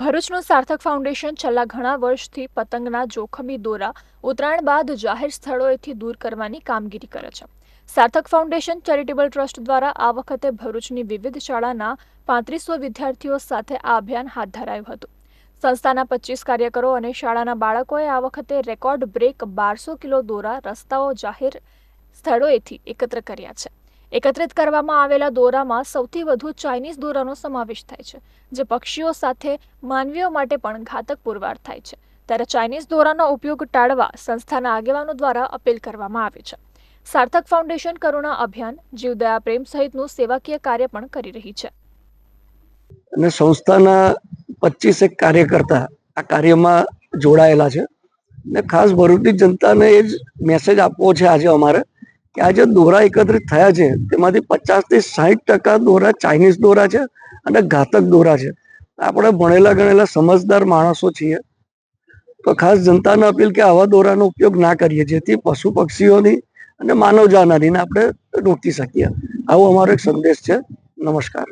ભરૂચનું સાર્થક ફાઉન્ડેશન છેલ્લા ઘણા વર્ષથી પતંગના જોખમી દોરા ઉત્તરાયણ બાદ જાહેર સ્થળોએથી દૂર કરવાની કામગીરી કરે છે. સાર્થક ફાઉન્ડેશન ચેરિટેબલ ટ્રસ્ટ દ્વારા આ વખતે ભરૂચની વિવિધ શાળાના પાંત્રીસો વિદ્યાર્થીઓ સાથે આ અભિયાન હાથ ધરાયું હતું. સંસ્થાના પચીસ કાર્યકરો અને શાળાના બાળકોએ આ વખતે રેકોર્ડ બ્રેક બારસો કિલો દોરા રસ્તાઓ જાહેર સ્થળોએથી એકત્ર કર્યા છે. એકત્રિત કરવામાં આવેલા દોરામાં સૌથી વધુ ચાઇનીઝ દોરાનો સમાવેશ થાય છે, જે પક્ષીઓ સાથે માનવીઓ માટે પણ ઘાતક પુરવાર થાય છે. ત્યારે ચાઇનીઝ દોરાનો ઉપયોગ ટાળવા સંસ્થાના આગેવાનો દ્વારા અપીલ કરવામાં આવી છે. સાર્થક ફાઉન્ડેશન કરુણા અભિયાન જીવદયા પ્રેમ સહિતનું સેવાકીય કાર્ય પણ કરી રહી છે. અને સંસ્થાના પચીસેક કાર્યકર્તા આ કાર્યમાં જોડાયેલા છે. ને ખાસ ભરૂચની જનતાને એ જ મેસેજ આપવો છે આજે અમારે. કે આ જે દોરા એકત્રિત થયા છે, તેમાંથી પચાસથી સાહીઠ ટકા દોરા ચાઇનીઝ દોરા છે અને ઘાતક દોરા છે. આપણે ભણેલા ગણેલા સમજદાર માણસો છીએ. તો ખાસ જનતાને અપીલ કે આવા દોરાનો ઉપયોગ ના કરીએ, જેથી પશુ પક્ષીઓની અને માનવ જાનહાનીને આપણે રોકી શકીએ. આવો અમારો એક સંદેશ છે. નમસ્કાર.